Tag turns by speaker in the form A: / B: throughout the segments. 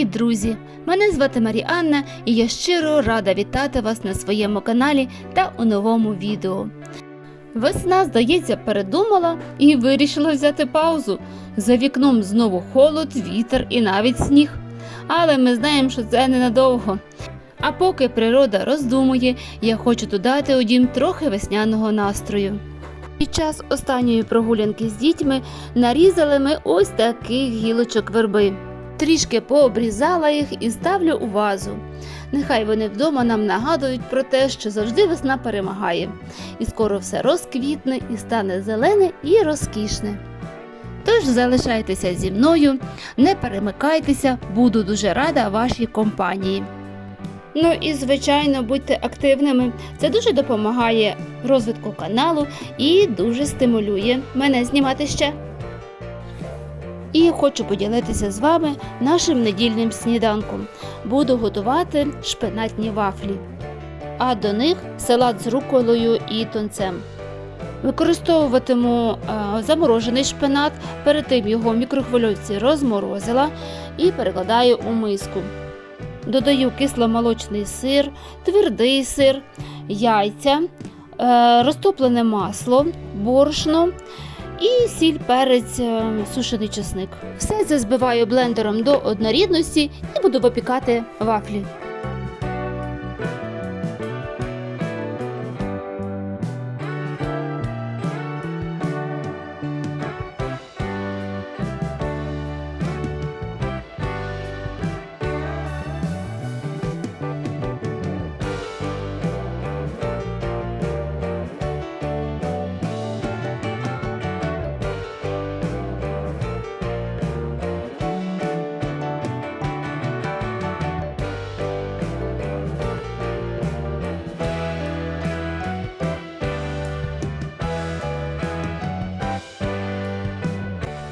A: Привіт, друзі! Мене звати Маріанна і я щиро рада вітати вас на своєму каналі та у новому відео. Весна, здається, передумала і вирішила взяти паузу. За вікном знову холод, вітер і навіть сніг. Але ми знаємо, що це ненадовго. А поки природа роздумує, я хочу додати у дім трохи весняного настрою. Під час останньої прогулянки з дітьми нарізали ми ось таких гілочок верби. Трішки пообрізала їх і ставлю у вазу. Нехай вони вдома нам нагадують про те, що завжди весна перемагає, і скоро все розквітне і стане зелене і розкішне. Тож залишайтеся зі мною, не перемикайтеся, буду дуже рада вашій компанії. Ну і звичайно, будьте активними. Це дуже допомагає розвитку каналу і дуже стимулює мене знімати ще. І хочу поділитися з вами нашим недільним сніданком. Буду готувати шпинатні вафлі, а до них салат з руколою і тунцем. Використовуватиму е, заморожений шпинат, перед тим його в мікрохвильовці розморозила і перекладаю у миску. Додаю кисломолочний сир, твердий сир, яйця, е, розтоплене масло, борошно і сіль, перець, е, сушений чесник. Все це збиваю блендером до однорідності і буду випікати вафлі.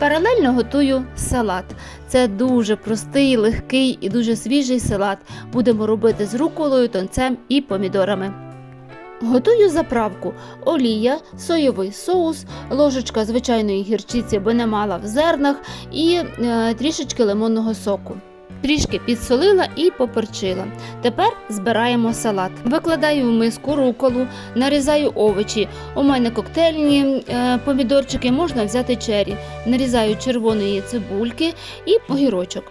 A: Паралельно готую салат. Це дуже простий, легкий і дуже свіжий салат. Будемо робити з руколою, тонцем і помідорами. Готую заправку: олія, соєвий соус, ложечка звичайної гірчиці, бо не мала в зернах, і е, трішечки лимонного соку. Трішки підсолила і поперчила. Тепер збираємо салат. Викладаю в миску руколу, нарізаю овочі. У мене коктейльні е, помідорчики, можна взяти чері. Нарізаю червоної цибульки і огірочок.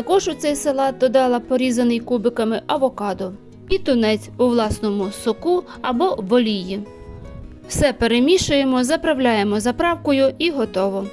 A: Також у цей салат додала порізаний кубиками авокадо і тунець у власному соку або в. Все перемішуємо, заправляємо заправкою і готово.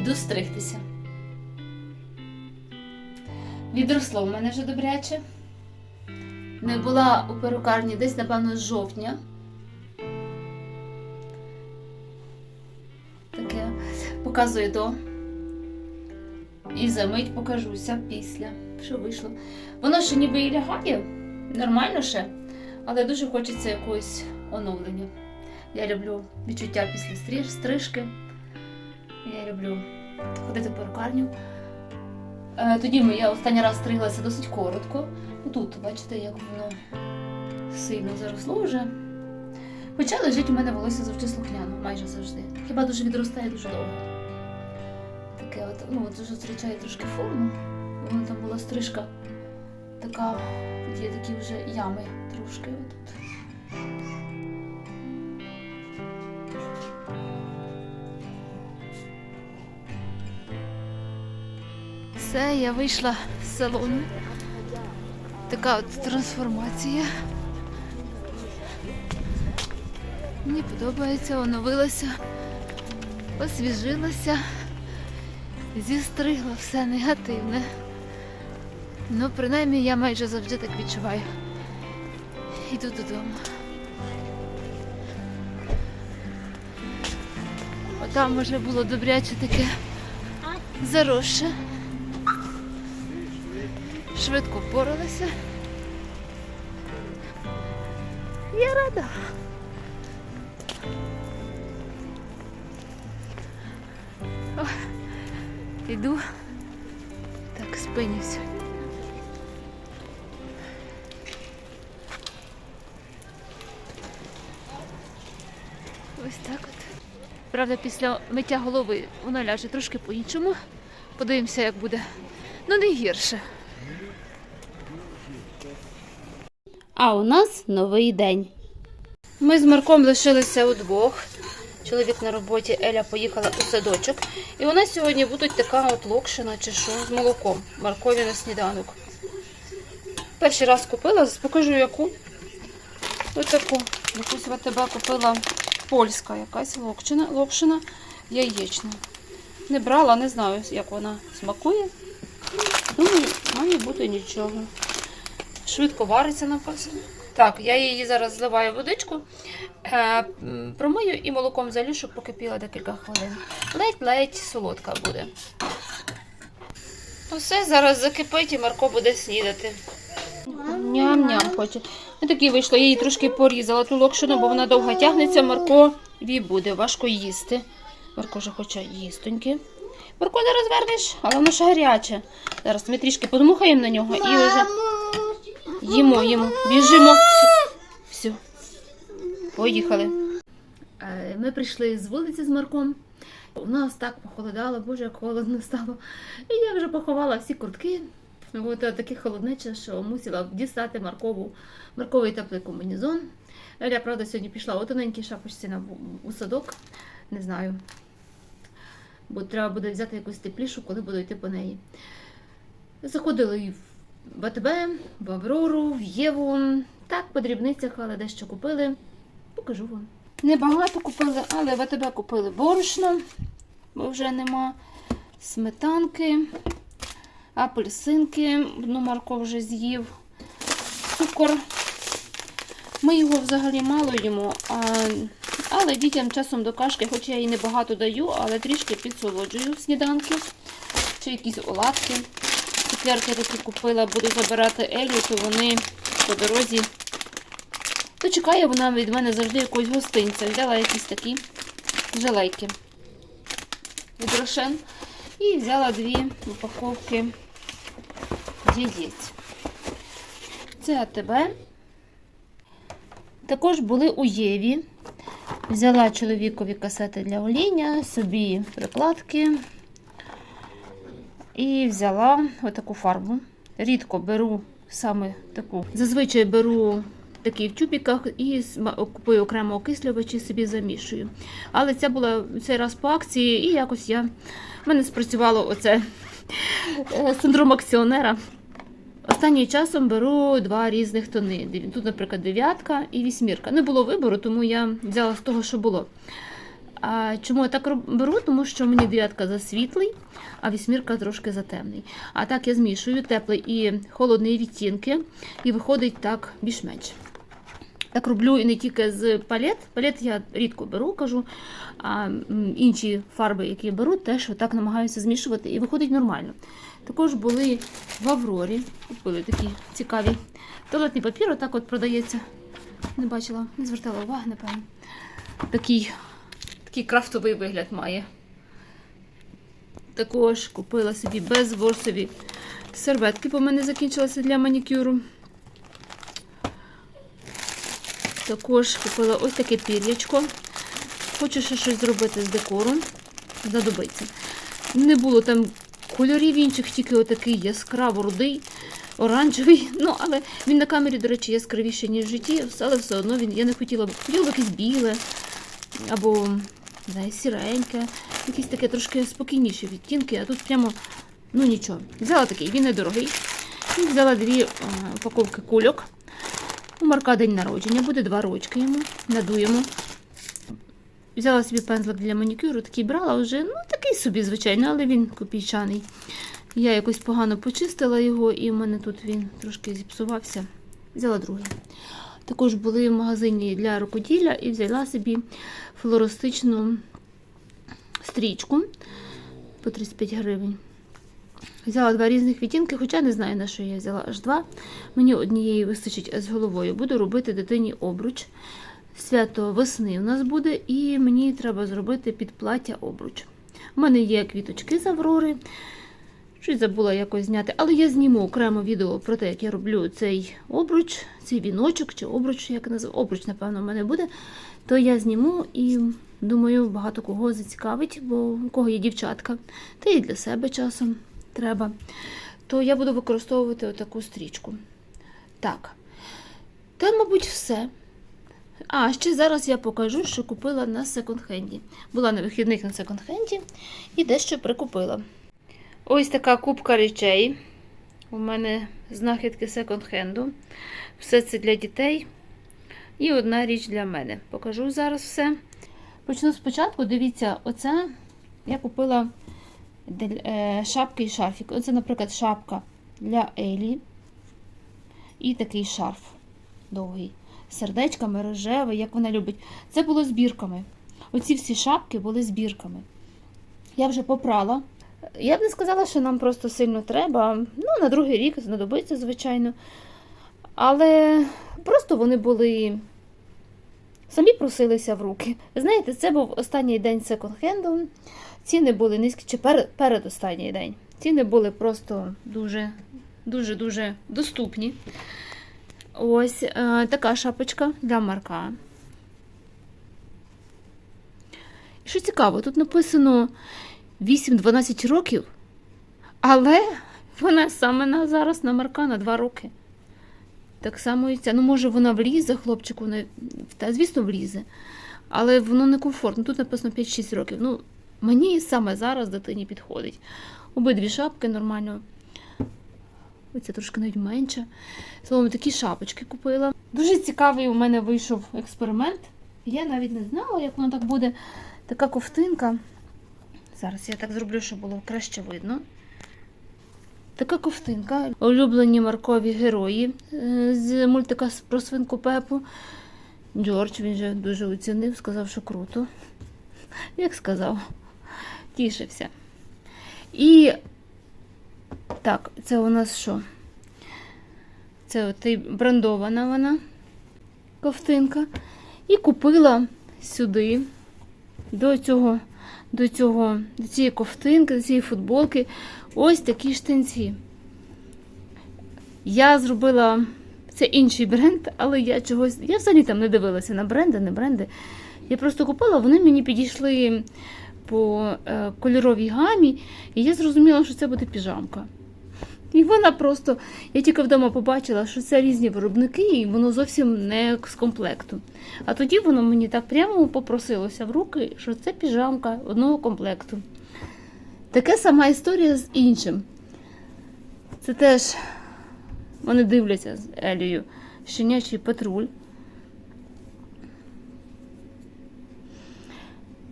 A: Іду стригтися. Відросло в мене вже добряче. Не була у перукарні десь, напевно, з жовтня. Таке показую до. І за мить покажуся після, що вийшло. Воно ще ніби і лягає, нормально ще. Але дуже хочеться якогось оновлення. Я люблю відчуття після стриж, стрижки. Я люблю ходити в перукарню. Е, Тоді я останній раз стриглася досить коротко. Ну, Тут, бачите, як воно сильно заросло вже. Хоча лежить у мене волосся завжди слухняно, майже завжди. Хіба дуже відростає дуже довго. Таке от, ну от зустрічає трошки форму. Воно там була стрижка така, тут є такі вже ями трошки отут. Все, я вийшла з салону. Така от трансформація. Мені подобається, оновилася, освіжилася, зістригла все негативне. Ну, принаймні, я майже завжди так відчуваю. Йду додому. Отам вже було добряче таке заросше. Швидко впоралася. Я рада. Ох, Іду. Так, спинюся. Ось так от. Правда, після миття голови воно ляже трошки по-іншому. Подивимося, як буде. Ну, не гірше. А у нас новий день. Ми з Марком лишилися удвох. Чоловік на роботі, Еля поїхала у садочок. І у нас сьогодні будуть така от локшина чи що з молоком. Маркові на сніданок. Перший раз купила, покажу яку. Ось таку. Якусь в тебе купила польська якась локшина, локшина яєчна. Не брала, не знаю, як вона смакує. Думаю, має бути нічого. Швидко вариться написано. Так, я її зараз зливаю в водичку, е, промию і молоком залю, щоб покипіла декілька хвилин. Ледь-ледь солодка буде. Усе зараз закипить і Марко буде снідати. Ням-ням хоче. Ну, такі вийшло, я її трошки порізала ту локшину, бо вона довго тягнеться. Марко ві буде, важко їсти. Марко вже хоче їстоньки. Марко не розвернеш, але воно ж гаряче. Зараз ми трішки подмухаємо на нього і вже їмо, їмо. Біжимо. Все. Поїхали. Е, Ми прийшли з вулиці з Марком. У нас так похолодало, боже, як холодно стало. І я вже поховала всі куртки. От е, таке холоднече, що мусила дістати Маркову, Марковий теплий комбінезон. Я, правда, сьогодні пішла у тоненькій шапочці на, у садок. Не знаю. Бо треба буде взяти якусь теплішу, коли буду йти по неї. Заходили і в АТБ, в Аврору, в Єву. Так, по дрібницях, але дещо купили. Покажу вам. Небагато купили, але в АТБ купили борошно, бо вже нема сметанки, апельсинки. Одну Марко вже з'їв, цукор. Ми його взагалі мало їмо, а, але дітям часом до кашки, хоч я їй небагато даю, але трішки підсолоджую сніданки чи якісь оладки. Цукерки такі купила, буду забирати Елю, то вони по дорозі. То чекає вона від мене завжди якогось гостинця. Взяла якісь такі желейки від Рошен. І взяла дві упаковки яєць. Це АТБ. Також були у Єві. Взяла чоловікові касети для оління, собі прикладки. І взяла отаку фарбу. Рідко беру саме таку. Зазвичай беру такі в тюбіках і купую окремо окислювач і собі замішую. Але ця була цей раз по акції, і якось я. В мене спрацювало оце е, синдром акціонера. Останнім часом беру два різних тони. Тут, наприклад, дев'ятка і вісьмірка. Не було вибору, тому я взяла з того, що було. А чому я так беру? Тому що мені дев'ятка за світлий, а вісьмірка трошки за темний. А так я змішую теплий і холодний відтінки, і виходить так більш-менш. Так роблю і не тільки з палет. Палет я рідко беру, кажу, а інші фарби, які я беру, теж отак намагаюся змішувати і виходить нормально. Також були в Аврорі, купили такі цікаві. Туалетний папір отак от продається не бачила, не звертала уваги, напевно. Такий, такий крафтовий вигляд має. Також купила собі безворсові серветки, бо в мене закінчилися для манікюру. Також купила ось таке пір'ячко. Хочу ще щось зробити з декором. Знадобиться. Не було там кольорів інших, тільки отакий яскраво рудий, оранжевий. Ну, але він на камері, до речі, яскравіший, ніж в житті, але все одно він, я не хотіла б. Хотіла б якесь біле або не знаю, сіреньке, якісь таке трошки спокійніші відтінки, а тут прямо, ну нічого. Взяла такий, він недорогий. І взяла дві упаковки кульок. У Марка день народження, буде два рочки йому, надуємо. Взяла собі пензлик для манікюру, такий брала вже, ну такий собі, звичайно, але він копійчаний. Я якось погано почистила його, і в мене тут він трошки зіпсувався. Взяла другий. Також були в магазині для рукоділля і взяла собі флористичну стрічку по 35 гривень. Взяла два різних відтінки, хоча не знаю, на що я взяла аж два. Мені однієї вистачить з головою. Буду робити дитині обруч. Свято весни у нас буде, і мені треба зробити під плаття обруч. У мене є квіточки з Аврори. Щось забула якось зняти, але я зніму окремо відео про те, як я роблю цей обруч, цей віночок чи обруч, як назив, обруч, напевно, в мене буде. То я зніму і думаю, багато кого зацікавить, бо у кого є дівчатка, та і для себе часом треба. То я буду використовувати отаку стрічку. Так. Та, мабуть, все. А, ще зараз я покажу, що купила на секонд-хенді. Була на вихідних на секонд-хенді і дещо прикупила. Ось така купка речей. У мене знахідки секонд-хенду. Все це для дітей. І одна річ для мене. Покажу зараз все. Почну спочатку. Дивіться, оце я купила шапки і шарфік. Оце, наприклад, шапка для Елі. І такий шарф довгий. Сердечками, рожевий, як вона любить. Це було збірками. Оці всі шапки були збірками. Я вже попрала. Я б не сказала, що нам просто сильно треба. Ну, на другий рік знадобиться, звичайно. Але просто вони були. Самі просилися в руки. Знаєте, це був останній день секонд-хенду. Ціни були низькі, чи перед, передостанній день. Ціни були просто дуже, дуже, дуже доступні. Ось е, така шапочка для Марка. Що цікаво, тут написано 8-12 років, але вона саме на зараз на Марка на 2 роки. Так само і ця. Ну, може, вона влізе, хлопчику, не... та, звісно, влізе. Але воно не комфортно. Тут написано 5-6 років. Ну, мені саме зараз дитині підходить. Обидві шапки нормально. Оця трошки навіть менша. Словом, такі шапочки купила. Дуже цікавий у мене вийшов експеримент. Я навіть не знала, як воно так буде. Така ковтинка. Зараз я так зроблю, щоб було краще видно. Така ковтинка. Улюблені маркові герої е, з мультика про свинку Пепу. Джордж він же дуже оцінив, сказав, що круто. Як сказав, тішився. І так, це у нас що? Це от брендована вона ковтинка. І купила сюди, до цього, до цього, до цієї ковтинки, до цієї футболки, ось такі штанці. Я зробила це інший бренд, але я чогось. Я взагалі там не дивилася на бренди, не бренди. Я просто купила, вони мені підійшли по е, кольоровій гамі, і я зрозуміла, що це буде піжамка. І вона просто, я тільки вдома побачила, що це різні виробники, і воно зовсім не з комплекту. А тоді воно мені так прямо попросилося в руки, що це піжамка одного комплекту. Така сама історія з іншим. Це теж вони дивляться з Елією щенячий патруль.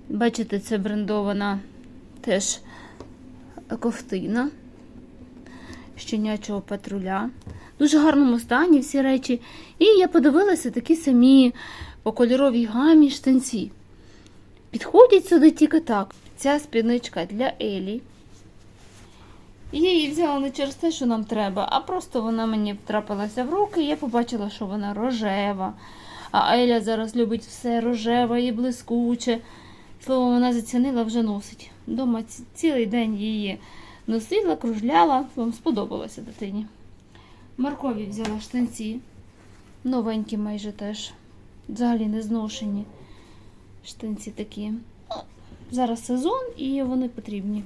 A: Бачите, це брендована теж ковтина щенячого патруля. Дуже гарному стані всі речі. І я подивилася такі самі по кольоровій гамі штанці. Підходять сюди тільки так. Ця спідничка для Елі. Я її взяла не через те, що нам треба, а просто вона мені втрапилася в руки, і я побачила, що вона рожева. А Еля зараз любить все рожеве і блискуче. Слово, вона зацінила, вже носить. Дома цілий день її носила, кружляла. Вам сподобалося дитині. Моркові взяла штанці. Новенькі майже теж. Взагалі не зношені. Штанці такі. Ну, Зараз сезон і вони потрібні.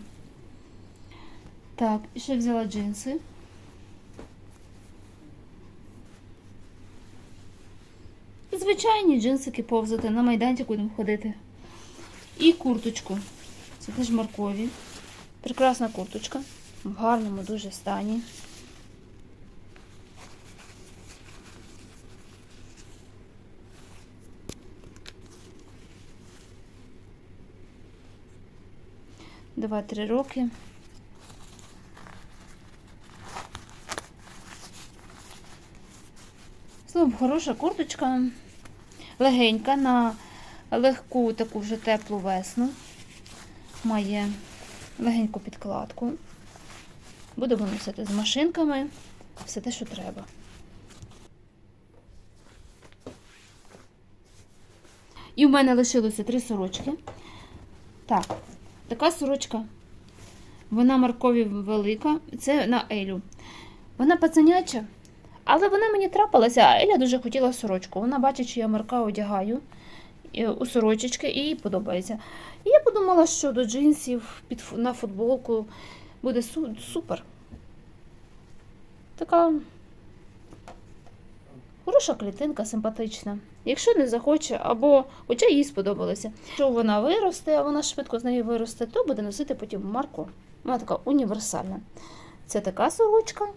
A: Так, і ще взяла джинси. Звичайні джинсики повзати, на майданчик будемо ходити. І курточку. Це теж моркові. Прекрасна курточка. В гарному дуже стані. Два-три роки. Словом, хороша курточка. Легенька на легку таку вже теплу весну. Має легеньку підкладку. Будемо носити з машинками. Все те, що треба. І в мене лишилося три сорочки. Так, така сорочка. Вона моркові велика. Це на Елю. Вона пацаняча, але вона мені трапилася, а Еля дуже хотіла сорочку. Вона бачить, що я марка одягаю у сорочечки, і їй подобається. І я подумала, що до джинсів під, на футболку буде су- супер. Така хороша клітинка, симпатична. Якщо не захоче, або хоча їй сподобалося. Якщо вона виросте, а вона швидко з нею виросте, то буде носити потім марку. Вона така універсальна. Це така сорочка.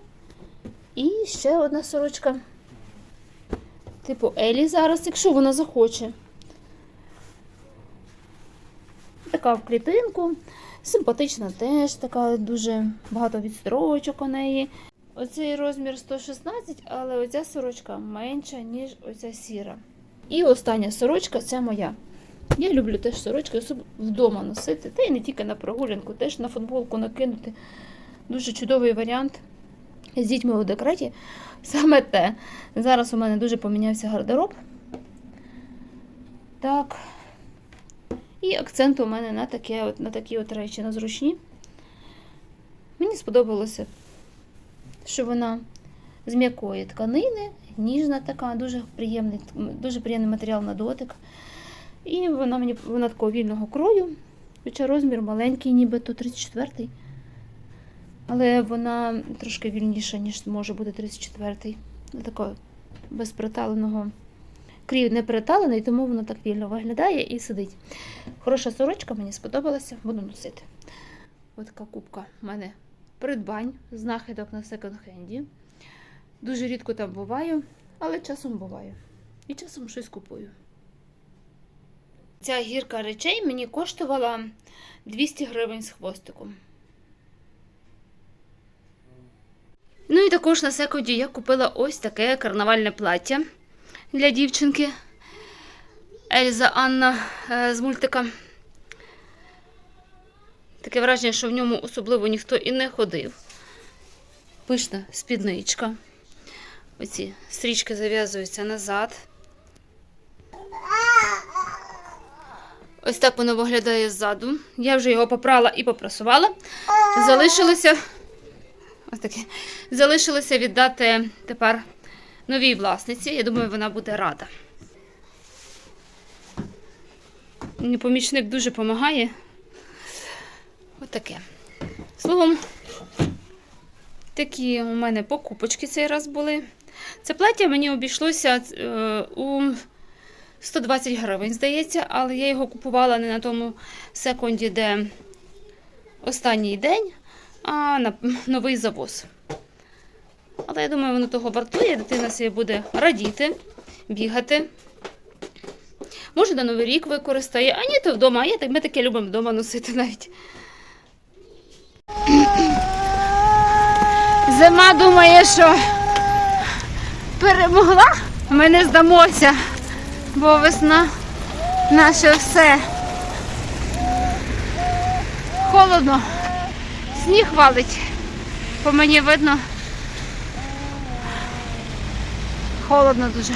A: І ще одна сорочка. Типу Елі зараз, якщо вона захоче. Така в клітинку. Симпатична теж, така дуже багато відстрочок у неї. Оцей розмір 116, але оця сорочка менша, ніж оця сіра. І остання сорочка це моя. Я люблю теж сорочки, особливо вдома носити, та й не тільки на прогулянку, теж на футболку накинути. Дуже чудовий варіант. З дітьми у декреті. Саме те. Зараз у мене дуже помінявся гардероб. Так. І акцент у мене на, таке, от, на такі от речі, на зручні. Мені сподобалося, що вона з м'якої тканини, ніжна така, дуже приємний, дуже приємний матеріал на дотик. І вона мені вона такого вільного крою, хоча розмір маленький, ніби то 34-й. Але вона трошки вільніша, ніж може бути 34-й. Такого без приталеного. Крій не приталений, тому воно так вільно виглядає і сидить. Хороша сорочка, мені сподобалася, буду носити. Ось така кубка в мене придбань, знахідок на секонд-хенді. Дуже рідко там буваю, але часом буваю. І часом щось купую. Ця гірка речей мені коштувала 200 гривень з хвостиком. Ну і також на секунді я купила ось таке карнавальне плаття для дівчинки Ельза Анна е, з мультика. Таке враження, що в ньому особливо ніхто і не ходив. Пишна спідничка. Оці стрічки зав'язуються назад. Ось так воно виглядає ззаду. Я вже його попрала і попрасувала. Залишилося. Ось таке. Залишилося віддати тепер новій власниці. Я думаю, вона буде рада. Помічник дуже допомагає. Отаке. Словом, такі у мене покупочки цей раз були. Це плаття мені обійшлося е, у 120 гривень, здається, але я його купувала не на тому секунді, де останній день, а на новий завоз. Але я думаю, воно того вартує, дитина собі буде радіти, бігати. Може, на Новий рік використає, а ні, то вдома. А я так, ми таке любимо вдома носити навіть. Зима думає, що перемогла, ми не здамося, бо весна наше все. Холодно, сніг валить, по мені видно. Холодно дуже.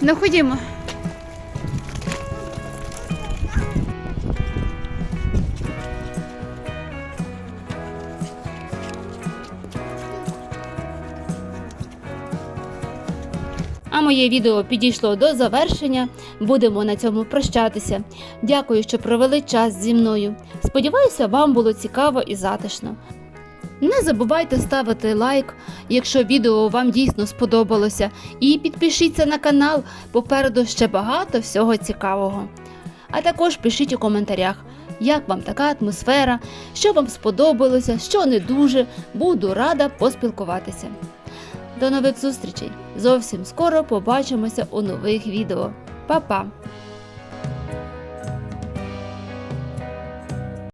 A: Ну ходімо. А моє відео підійшло до завершення. Будемо на цьому прощатися. Дякую, що провели час зі мною. Сподіваюся, вам було цікаво і затишно. Не забувайте ставити лайк, якщо відео вам дійсно сподобалося, і підпишіться на канал, попереду ще багато всього цікавого. А також пишіть у коментарях, як вам така атмосфера, що вам сподобалося, що не дуже. Буду рада поспілкуватися. До нових зустрічей! Зовсім скоро побачимося у нових відео. Па-па!